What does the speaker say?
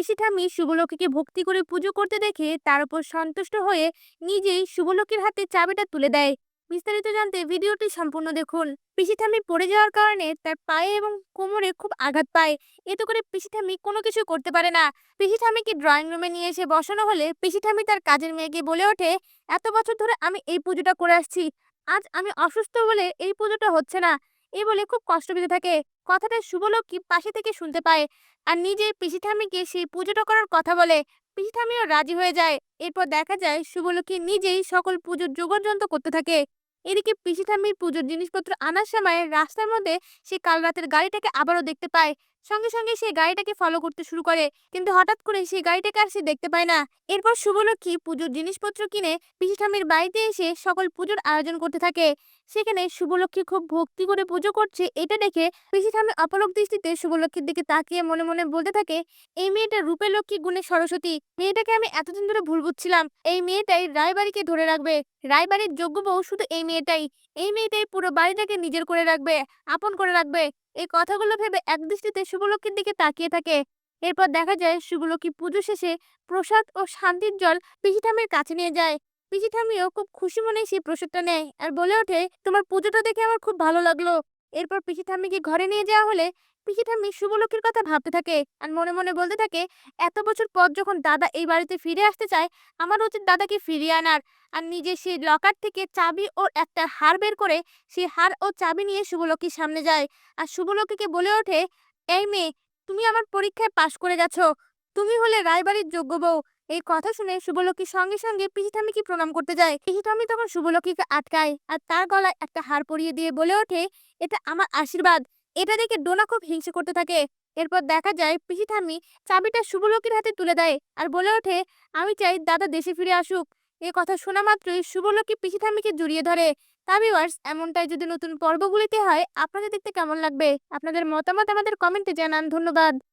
পিসি ঠাম্মি শুভলক্ষীকে ভক্তি করে পুজো করতে দেখে তার উপর সন্তুষ্ট হয়ে নিজেই শুভলক্ষীর হাতে চাবিটা তুলে দেয়। বিস্তারিত জানতে ভিডিওটি সম্পূর্ণ দেখুন। পিসি ঠাম্মি পড়ে যাওয়ার কারণে তার পায়ে এবং কোমরে খুব আঘাত পায়। এতে করে পিসি ঠাম্মি কোনো কিছু করতে পারে না। পিসি ঠাম্মিকে ড্রয়িং রুমে নিয়ে এসে বসানো হলে পিসি ঠাম্মি তার কাজের মেয়েকে বলে ওঠে, এত বছর ধরে আমি এই পুজোটা করে আসছি। আজ আমি অসুস্থ বলে এই পুজোটা হচ্ছে না। এই বলে খুব কষ্ট পেতে থাকে। কথাটা শুভলক্ষী পাশে থেকে শুনতে পায়। আর নিজে পিসি ঠাম্মিকে সেই পুজোটা করার কথা বলে পিসি ঠাম্মিও রাজি হয়ে যায়। এরপর দেখা যায় শুভলক্ষ্মী নিজেই সকল পুজোর যোগাযন্ত্র করতে থাকে। এদিকে পিসি ঠাম্মির পুজোর জিনিসপত্র আনার সময় রাস্তার মধ্যে সে কাল রাতের গাড়িটাকে আবারও দেখতে পায়। সঙ্গে সঙ্গে সে গাড়িটাকে ফলো করতে শুরু করে। কিন্তু হঠাৎ করে সেই গাড়িটাকে আর সে দেখতে পায় না। এরপর শুভলক্ষী পুজোর জিনিসপত্র কিনে পিসি ঠাম্মির বাড়িতে এসে সকল পুজোর আয়োজন করতে থাকে। সেখানে শুভলক্ষী খুব ভক্তি করে পুজো করছে এটা দেখে পিসি ঠাম্মি অপলক দৃষ্টিতে শুভলক্ষীর দিকে তাকিয়ে মনে মনে বলতে থাকে, এই মেয়েটা রূপে লক্ষ্মী গুণে সরস্বতী। মেয়েটাকে আমি এতদিন ধরে ভুল বুঝছিলাম। এই মেয়েটাই রায়বাড়িকে ধরে রাখবে। রায়বাড়ির যোগ্য বউ শুধু এই মেয়েটাই। এই মেয়েটাই পুরো বাড়িটাকে নিজের করে রাখবে, আপন করে রাখবে। এই কথাগুলো ভেবে একদৃষ্টিতে শুভলক্ষীর দিকে তাকিয়ে থাকে। এরপর দেখা যায় শুভলক্ষী পুজো শেষে প্রসাদ ও শান্তির জল পিসিঠামের কাছে নিয়ে যায়। পিসিঠামিও খুব খুশি মনে সেই প্রসাদটা নেয় আর বলে ওঠে, তোমার পুজোটা দেখে আমার খুব ভালো লাগল। এরপর পিসি ঠাম্মিকে ঘরে নিয়ে যাওয়া হলে পিসি ঠাম্মি শুভলক্ষীর কথা ভাবতে থাকে আর মনে মনে বলতে থাকে, এত বছর পর যখন দাদা এই বাড়িতে ফিরে আসতে চায়, আমার উচিত দাদাকে ফিরিয়ে আনার। আর নিজে সেই লকার থেকে চাবি ও একটা হার বের করে সেই হার ও চাবি নিয়ে শুভলক্ষীর সামনে যায়। আর শুভলক্ষীকে বলে ওঠে, এই মেয়ে, তুমি আমার পরীক্ষায় পাশ করে গেছো। তুমি হলে রায়বাড়ির যোগ্য বউ। এই কথা শুনে শুভলক্ষী সঙ্গে সঙ্গে পিসি ঠাম্মিকে প্রণাম করতে যায়। পিসি ঠাম্মি তখন শুভলক্ষীকে আটকায় আর তার গলায় একটা হার পরিয়ে দিয়ে বলে ওঠে, এটা আমার আশীর্বাদ। এটা দেখে ডোনা খুব হিংসে করতে থাকে। এরপর দেখা যায় পিসি ঠাম্মি চাবিটা শুভলক্ষীর হাতে তুলে দেয় আর বলে ওঠে, আমি চাই দাদা দেশে ফিরে আসুক। এ কথা শোনা মাত্রই শুভলক্ষী পিসি ঠাম্মিকে জড়িয়ে ধরে। তা ভিউয়ার্স এমনটাই যদি নতুন পর্বগুলিতে হয়, আপনাদের দেখতে কেমন লাগবে? আপনাদের মতামত আমাদের কমেন্টে জানান। ধন্যবাদ।